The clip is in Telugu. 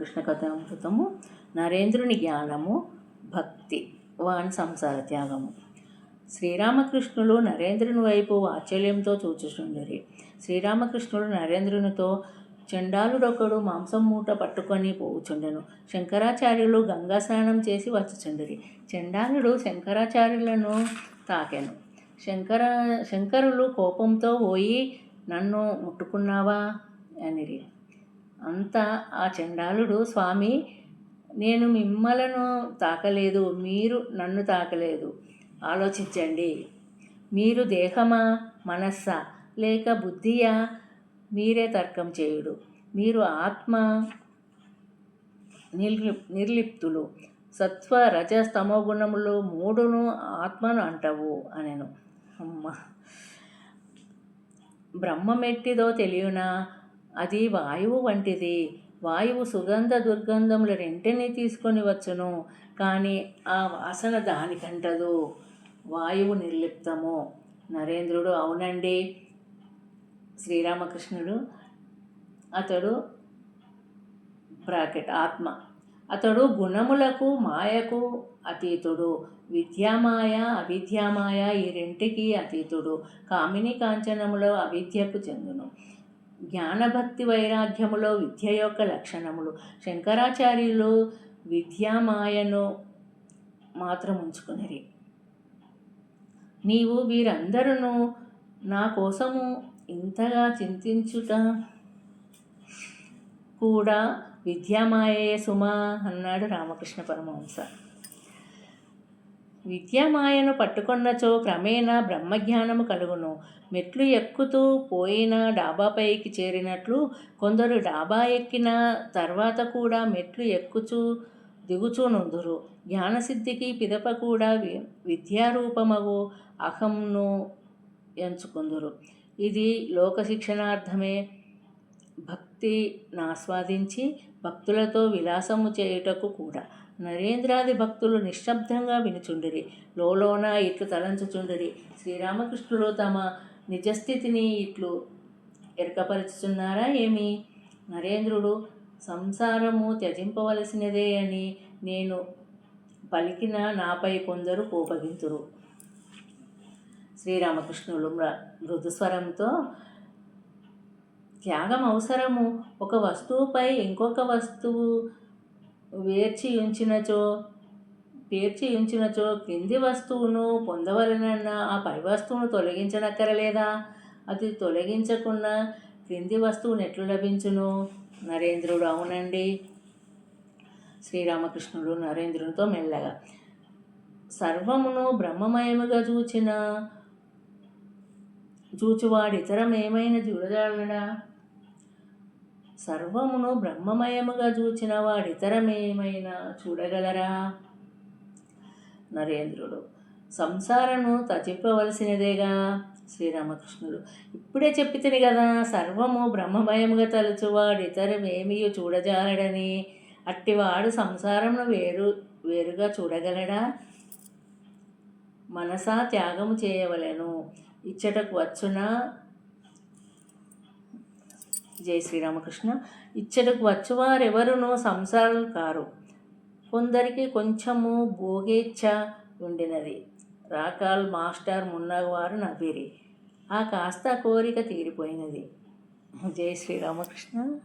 కృష్ణ కథామృతము నరేంద్రుని జ్ఞానము భక్తి వాని సంసార త్యాగము. శ్రీరామకృష్ణులు నరేంద్రుని వైపు వాత్సల్యంతో చూచుచుండరి. శ్రీరామకృష్ణుడు నరేంద్రునితో చండాలుడొకడు మాంసం మూట పట్టుకొని పోవుచుండెను. శంకరాచార్యులు గంగా స్నానం చేసి వచ్చుచుండరి. చండాలుడు శంకరాచార్యులను తాకెను. శంకర శంకరులు కోపంతో పోయి నన్ను ముట్టుకున్నావా? అనిరి. అంతా ఆ చండాలుడు స్వామి నేను మిమ్మలను తాకలేదు మీరు నన్ను తాకలేదు. ఆలోచించండి. మీరు దేహమా మనస్సా లేక బుద్ధియా? మీరే తర్కం చేయుడు. మీరు ఆత్మ నిర్లి నిర్లిప్తులు. సత్వ రజ స్తమో గుణములు మూడును ఆత్మను అంటవు అనెను. అమ్మ! బ్రహ్మమెట్టిదో తెలియనా? అది వాయువు వంటిది. వాయువు సుగంధ దుర్గంధముల రెంటిని తీసుకొని వచ్చును. కానీ ఆ వాసన దానికంటదు. వాయువు నిర్లిప్తము. నరేంద్రుడు అవునండి. శ్రీరామకృష్ణుడు అతడు బ్రాకెట్ ఆత్మ. అతడు గుణములకు మాయకు అతీతుడు. విద్యామాయ అవిద్యామాయ ఈ రెంటికి అతీతుడు. కామిని కాంచనములో అవిద్యకు చెందును. జ్ఞానభక్తి వైరాగ్యములో విద్య యొక్క లక్షణములు. శంకరాచార్యులు విద్యామాయను మాత్రం ఉంచుకునిరి నీవు వీరందరూ నా కోసము ఇంతగా చింతించుట కూడా విద్యామాయే సుమా అన్నాడు రామకృష్ణ పరమహంస. విద్యామాయను పట్టుకొన్నచో క్రమేణా బ్రహ్మజ్ఞానము కలుగును. మెట్లు ఎక్కుతూ పోయిన డాబాపైకి చేరినట్లు కొందరు డాబా ఎక్కిన తర్వాత కూడా మెట్లు ఎక్కుచూ దిగుచూనుందురు. జ్ఞానసిద్ధికి పిదప కూడా వి విద్యారూపమగు అహంను ఎంచుకుందురు. ఇది లోక శిక్షణార్థమే భక్తిని ఆస్వాదించి భక్తులతో విలాసము చేయుటకు కూడా. నరేంద్రాది భక్తులు నిశ్శబ్దంగా వినుచుండిరి. లోలోన ఇట్లు తలంచుచుండిరి. శ్రీరామకృష్ణులు తమ నిజస్థితిని ఇట్లు ఎరకపరుచుచున్నారా ఏమి? నరేంద్రుడు సంసారము త్యజింపవలసినదే అని నేను పలికిన నాపై కొందరు కోపగింతురు. శ్రీరామకృష్ణులు మృదుస్వరంతో త్యాగం అవసరము ఒక వస్తువుపై ఇంకొక వస్తువు వేర్చి ఉంచినచో పేర్చి ఉంచినచో క్రింది వస్తువును పొందవలనన్న ఆ పై వస్తువును తొలగించనక్కరలేదా? అది తొలగించకుండా క్రింది వస్తువును ఎట్లు లభించును. నరేంద్రుడు అవునండి. శ్రీరామకృష్ణుడు నరేంద్రునితో మెల్లగా సర్వమును బ్రహ్మమయముగా చూచిన చూచువాడు ఇతరం ఏమైనా చూడగలడా సర్వమును బ్రహ్మమయముగా చూచిన వాడితరమేమైనా చూడగలరా? నరేంద్రుడు సంసారను తచిప్పవలసినదేగా శ్రీరామకృష్ణుడు ఇప్పుడే చెప్పితిని కదా సర్వము బ్రహ్మమయముగా తలుచువాడు ఇతరం ఏమీ చూడజాలడని. అట్టివాడు సంసారమును వేరు వేరుగా చూడగలడా? మనసా త్యాగము చేయవలెను. ఇచ్చటకు వచ్చునా? జై శ్రీరామకృష్ణ. ఇచ్చటకు వచ్చువారెవరునో సంసారాలు కారు. కొందరికి కొంచెము భోగేచ్ఛ ఉండినది. రాకాల్ మాస్టర్ మున్నవారు నవ్విరి. ఆ కాస్త కోరిక తీరిపోయినది. జై శ్రీరామకృష్ణ.